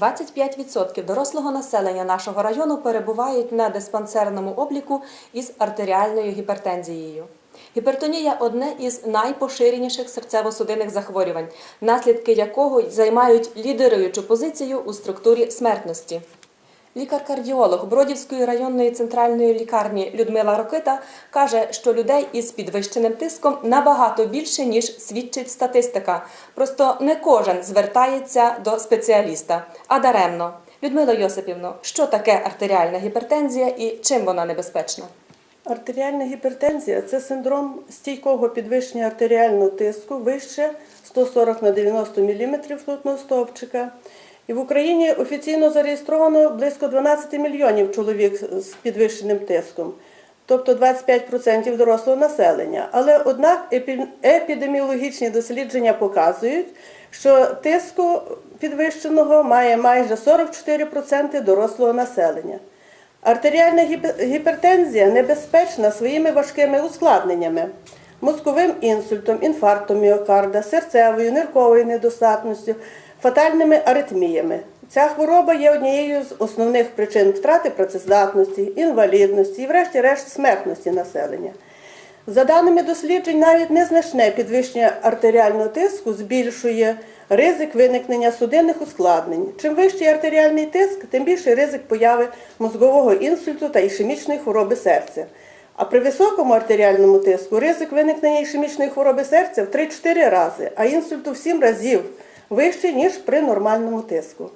25% дорослого населення нашого району перебувають на диспансерному обліку із артеріальною гіпертензією. Гіпертонія одне із найпоширеніших серцево-судинних захворювань, наслідки якого займають лідеруючу позицію у структурі смертності. Лікар-кардіолог Бродівської районної центральної лікарні Людмила Рокита каже, що людей із підвищеним тиском набагато більше, ніж свідчить статистика. Просто не кожен звертається до спеціаліста, а даремно. Людмила Йосипівно, що таке артеріальна гіпертензія і чим вона небезпечна? Артеріальна гіпертензія це синдром стійкого підвищення артеріального тиску вище 140 на 90 мм ртутного стовпчика. І в Україні офіційно зареєстровано близько 12 мільйонів чоловік з підвищеним тиском, тобто 25% дорослого населення. Але однак епідеміологічні дослідження показують, що тиску підвищеного має майже 44% дорослого населення. Артеріальна гіпертензія небезпечна своїми важкими ускладненнями, мозковим інсультом, інфарктом міокарда, серцевою, нирковою недостатністю, фатальними аритміями. Ця хвороба є однією з основних причин втрати працездатності, інвалідності і, врешті-решт, смертності населення. За даними досліджень, навіть незначне підвищення артеріального тиску збільшує ризик виникнення судинних ускладнень. Чим вищий артеріальний тиск, тим більший ризик появи мозгового інсульту та ішемічної хвороби серця. А при високому артеріальному тиску ризик виникнення ішемічної хвороби серця в 3-4 рази, а інсульту в 7 разів вищий, ніж при нормальному тиску.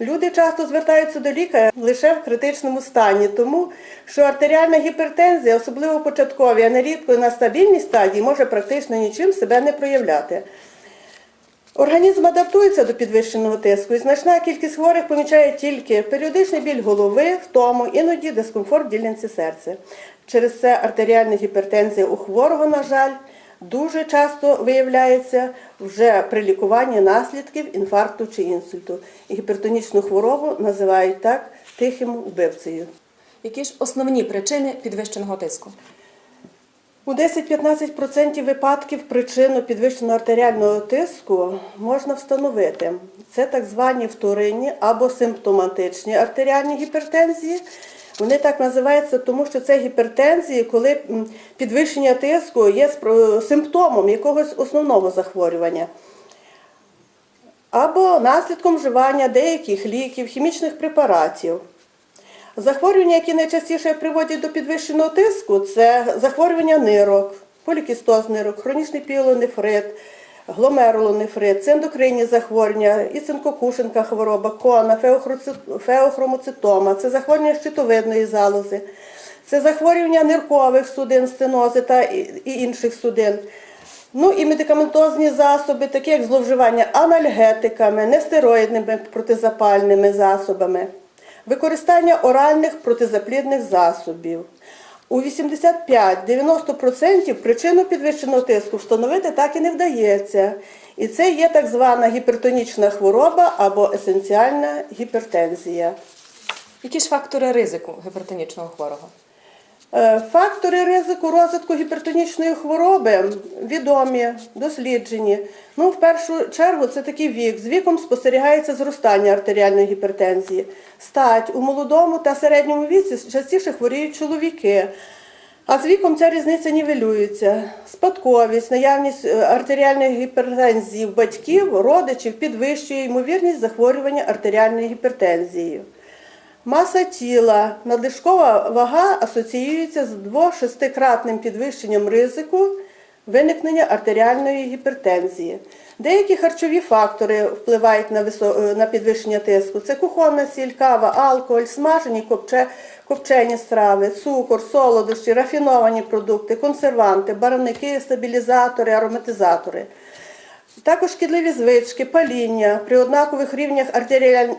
Люди часто звертаються до лікаря лише в критичному стані, тому що артеріальна гіпертензія, особливо початкові, а нерідко на стабільній стадії, може практично нічим себе не проявляти. Організм адаптується до підвищеного тиску, і значна кількість хворих помічає тільки періодичний біль голови, втому, іноді дискомфорт в ділянці серця. Через це артеріальна гіпертензія у хворого, на жаль, дуже часто виявляється вже при лікуванні наслідків інфаркту чи інсульту. Гіпертонічну хворобу називають так тихим вбивцею. Які ж основні причини підвищеного тиску? У 10-15% випадків причину підвищеного артеріального тиску можна встановити. Це так звані вторинні або симптоматичні артеріальні гіпертензії. Вони так називаються, тому що це гіпертензії, коли підвищення тиску є симптомом якогось основного захворювання. Або наслідком вживання деяких ліків, хімічних препаратів. Захворювання, які найчастіше приводять до підвищеного тиску, це захворювання нирок, полікістоз нирок, хронічний пілонефрит, гломерулонефрит, це ендокринні захворювання, і цинкокушенка хвороба, кона, феохромоцитома, це захворювання щитовидної залози, це захворювання ниркових судин, стенози та і інших судин. Ну і медикаментозні засоби, такі як зловживання анальгетиками, нестероїдними протизапальними засобами, використання оральних протизаплідних засобів. У 85-90% причину підвищеного тиску встановити так і не вдається. І це є так звана гіпертонічна хвороба або есенціальна гіпертензія. Які ж фактори ризику гіпертонічного хворого? Е, Фактори ризику розвитку гіпертонічної хвороби відомі, досліджені. Ну, в першу чергу, це такий вік. З віком спостерігається зростання артеріальної гіпертензії. Стать у молодому та середньому віці частіше хворіють чоловіки. А з віком ця різниця нівелюється. Спадковість, наявність е, артеріальної гіпертензії в батьків, родичів підвищує ймовірність захворювання артеріальною гіпертензією. Маса тіла, надлишкова вага асоціюється з 2-6-кратним підвищенням ризику виникнення артеріальної гіпертензії. Деякі харчові фактори впливають на, е, на підвищення тиску. Це кухонна сіль, кава, алкоголь, смажені копче- копчені страви, цукор, солодощі, рафіновані продукти, консерванти, барвники, стабілізатори, ароматизатори. Також шкідливі звички, паління при однакових рівнях артеріального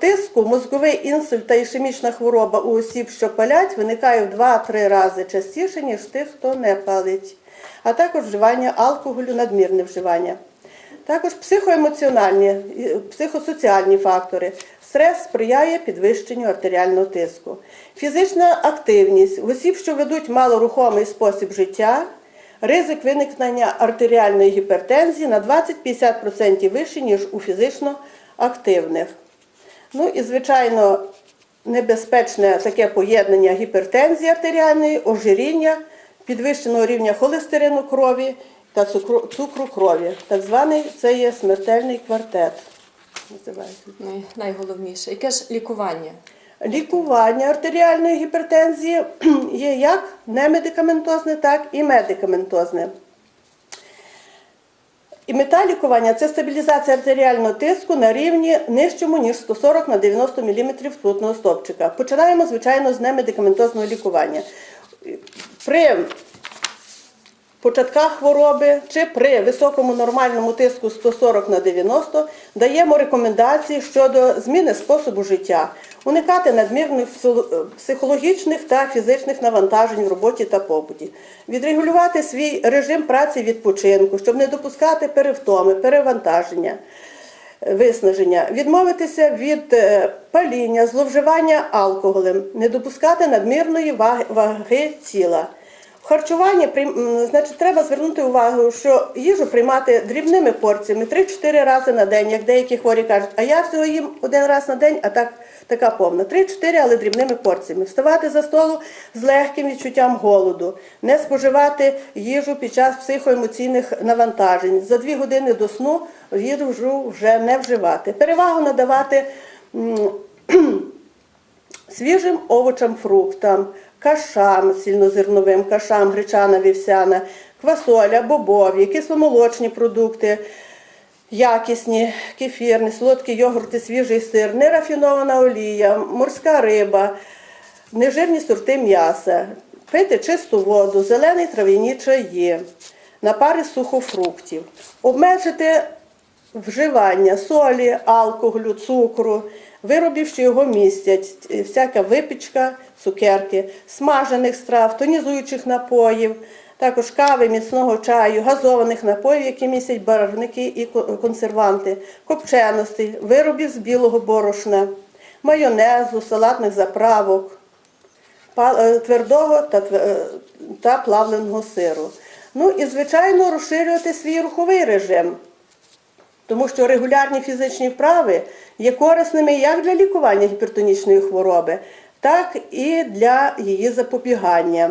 тиску, мозковий інсульт та ішемічна хвороба у осіб, що палять, виникає в 2-3 рази частіше, ніж тих, хто не палить. А також вживання алкоголю, надмірне вживання. Також психоемоціональні, психосоціальні фактори. Стрес сприяє підвищенню артеріального тиску. Фізична активність в осіб, що ведуть малорухомий спосіб життя, ризик виникнення артеріальної гіпертензії на 20-50% вищий, ніж у фізично активних. Ну і, звичайно, небезпечне таке поєднання гіпертензії артеріальної, ожиріння, підвищеного рівня холестерину крові та цукру, цукру крові. Так званий це є смертельний квартет. Називається. Най- Найголовніше. Яке ж лікування? Лікування артеріальної гіпертензії є як немедикаментозне, так і медикаментозне. І мета лікування це стабілізація артеріального тиску на рівні нижчому, ніж 140 на 90 мм ртутного стовпчика. Починаємо, звичайно, з немедикаментозного лікування. При початках хвороби чи при високому нормальному тиску 140 на 90 даємо рекомендації щодо зміни способу життя, уникати надмірних психологічних та фізичних навантажень в роботі та побуті, відрегулювати свій режим праці відпочинку, щоб не допускати перевтоми, перевантаження. Виснаження, відмовитися від е, паління, зловживання алкоголем, не допускати надмірної ваги, ваги тіла. В харчуванні значить, треба звернути увагу, що їжу приймати дрібними порціями 3-4 рази на день, як деякі хворі кажуть, а я всього їм один раз на день, а так така повна. 3-4, але дрібними порціями. Вставати за столу з легким відчуттям голоду, не споживати їжу під час психоемоційних навантажень. За 2 години до сну їжу вже не вживати. Перевагу надавати. свіжим овочам, фруктам, кашам, цільнозерновим кашам, гречана вівсяна, квасоля, бобові, кисломолочні продукти, якісні, кефірні, солодкі йогурти, свіжий сир, нерафінована олія, морська риба, нежирні сорти м'яса, пити чисту воду, зелені трав'яні чаї, напари сухофруктів, обмежити вживання солі, алкоголю, цукру, виробів, що його містять, всяка випічка, цукерки, смажених страв, тонізуючих напоїв, також кави, міцного чаю, газованих напоїв, які містять барвники і консерванти, копченостей, виробів з білого борошна, майонезу, салатних заправок, е, твердого е, та плавленого сиру. Ну і, звичайно, розширювати свій руховий режим. Тому що регулярні фізичні вправи є корисними як для лікування гіпертонічної хвороби, так і для її запобігання.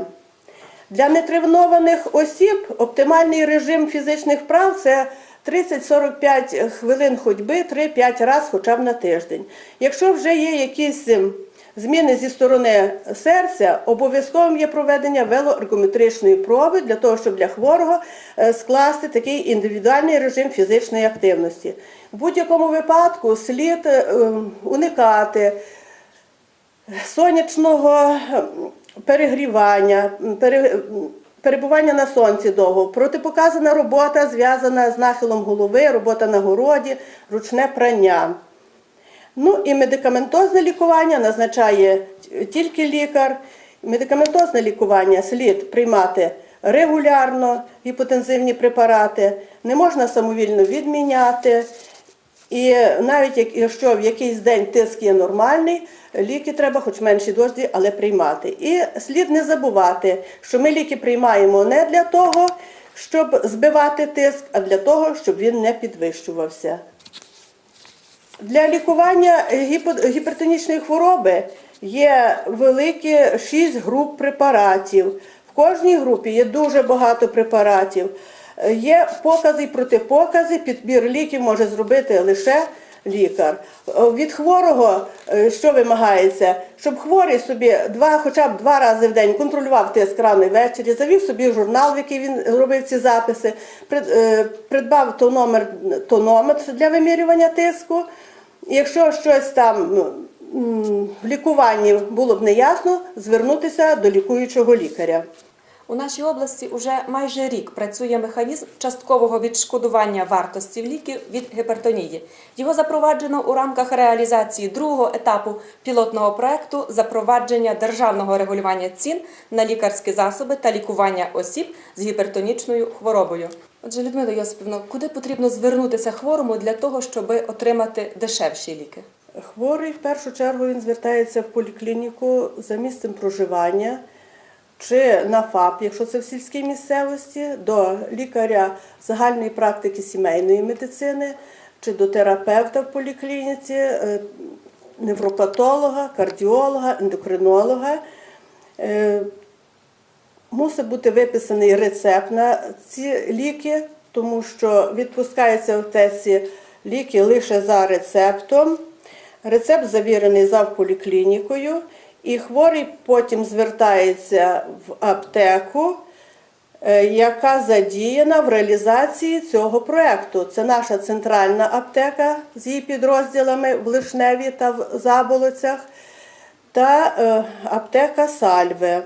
Для нетренованих осіб оптимальний режим фізичних вправ це 30-45 хвилин ходьби 3-5 разів хоча б на тиждень. Якщо вже є якісь ем, зміни зі сторони серця, обов'язковим є проведення велоергометричної проби для того, щоб для хворого е, скласти такий індивідуальний режим фізичної активності. В будь-якому випадку слід е, уникати сонячного перегрівання, перебування на сонці довго, протипоказана робота зв'язана з нахилом голови, робота на городі, ручне прання. Ну і медикаментозне лікування назначає тільки лікар. Медикаментозне лікування слід приймати регулярно, гіпотензивні препарати, не можна самовільно відміняти. І навіть якщо в якийсь день тиск є нормальний, ліки треба хоч в меншій дозі, але приймати. І слід не забувати, що ми ліки приймаємо не для того, щоб збивати тиск, а для того, щоб він не підвищувався. Для лікування гіпо- гіпертонічної хвороби є великі шість груп препаратів. В кожній групі є дуже багато препаратів. Е, Є покази і протипокази, підбір ліків може зробити лише лікар. Е, Від хворого е, що вимагається? Щоб хворий собі два, хоча б два рази в день контролював тиск рано і ввечері, завів собі журнал, в який він робив ці записи, е, придбав тономер, тонометр для вимірювання тиску. Якщо щось там ну, в лікуванні було б неясно, звернутися до лікуючого лікаря. У нашій області уже майже рік працює механізм часткового відшкодування вартості ліків від гіпертонії. Його запроваджено у рамках реалізації другого етапу пілотного проекту запровадження державного регулювання цін на лікарські засоби та лікування осіб з гіпертонічною хворобою. Отже, Людмила Йосипівна, куди потрібно звернутися хворому для того, щоб отримати дешевші ліки? Хворий в першу чергу він звертається в поліклініку за місцем проживання чи на ФАП, якщо це в сільській місцевості, до лікаря загальної практики сімейної медицини чи до терапевта в поліклініці. Е, невропатолога, кардіолога, ендокринолога. Е, Мусить бути виписаний рецепт на ці ліки, тому що відпускаються в аптеці ліки лише за рецептом. Рецепт завірений завполіклінікою, і хворий потім звертається в аптеку, е, яка задіяна в реалізації цього проєкту. Це наша центральна аптека з її підрозділами в Лишневі та в Заболоцях, та е, аптека Сальве.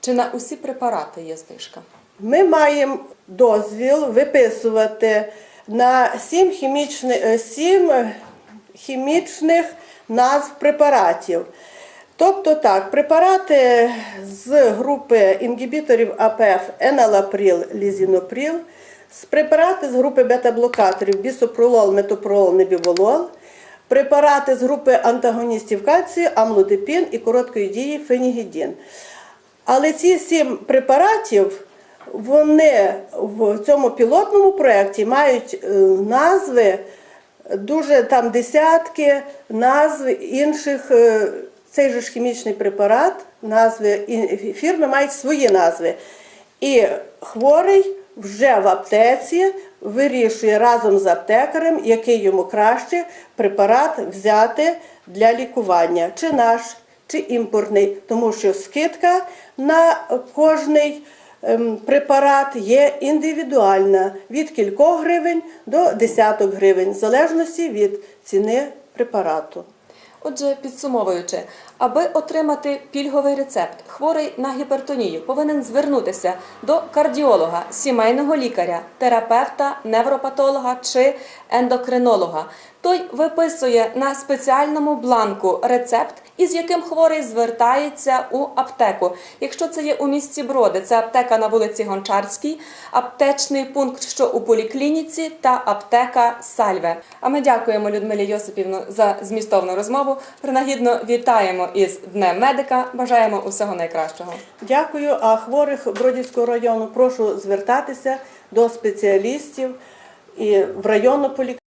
Чи на усі препарати є знижка? Ми маємо дозвіл виписувати на сім хімічних, е, сім хімічних назв препаратів. Тобто так, препарати з групи інгібіторів АПФ еналаприл, лізіноприл, з препарати з групи бета-блокаторів бісопролол, метопролол, небіволол, препарати з групи антагоністів кальцію, амлодипін і короткої дії фенігідін. Але ці сім препаратів вони в цьому пілотному проєкті мають е, назви дуже там десятки назв інших. е, Цей же ж хімічний препарат, назви фірми мають свої назви. І хворий вже в аптеці вирішує разом з аптекарем, який йому краще препарат взяти для лікування, чи наш, чи імпортний, тому що скидка на кожний препарат є індивідуальна від кількох гривень до десяток гривень, в залежності від ціни препарату. Отже, підсумовуючи, аби отримати пільговий рецепт, хворий на гіпертонію повинен звернутися до кардіолога, сімейного лікаря, терапевта, невропатолога чи ендокринолога. Той виписує на спеціальному бланку рецепт, із яким хворий звертається у аптеку. Якщо це є у місті Броди, це аптека на вулиці Гончарській, аптечний пункт, що у поліклініці, та аптека Сальве. А ми дякуємо Людмилі Йосипівну за змістовну розмову. Принагідно вітаємо із Днем медика. Бажаємо усього найкращого. Дякую. А хворих Бродівського району прошу звертатися до спеціалістів і в районну поліклініку.